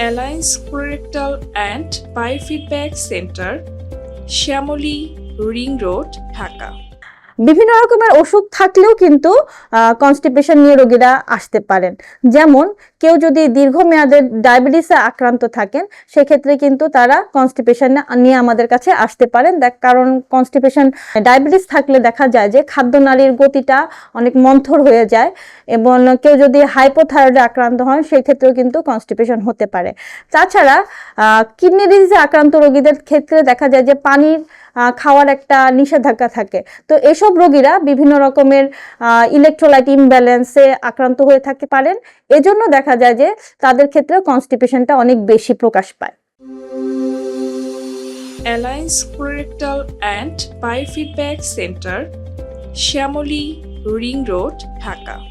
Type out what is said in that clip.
Colorectal and biofeedback centre Shyamoli ring road Dhaka বিভিন্ন রকমের অসুখ থাকলেও কিন্তু কনস্টিপেশন নিয়ে রোগীরা আসতে পারেন। যেমন কেউ যদি দীর্ঘমেয়াদের ডায়াবেটিসে আক্রান্ত থাকেন, সেক্ষেত্রে কিন্তু তারা কনস্টিপেশন নিয়ে আমাদের কাছে আসতে পারেন। কারণ কনস্টিপেশন ডায়াবেটিস থাকলে দেখা যায় যে খাদ্যনালীর গতিটা অনেক মন্থর হয়ে যায় এবং কেউ যদি হাইপোথাইরয়েডে আক্রান্ত হন, সেক্ষেত্রেও কিন্তু কনস্টিপেশন হতে পারে। তাছাড়া কিডনি ডিজিজে আক্রান্ত রোগীদের ক্ষেত্রে দেখা যায় যে পানির খাওয়ার একটা নিষেধাজ্ঞা থাকে। তো এসব রোগীরা বিভিন্ন রকমের ইলেকট্রোলাইট ইমব্যালেন্সে আক্রান্ত হয়ে থাকতে পারেন। এজন্য দেখা যায় যে তাদের ক্ষেত্রে কনস্টিপেশনটা অনেক বেশি প্রকাশ পায়। Alliance colorectal and biofeedback centre Shyamoli ring road Dhaka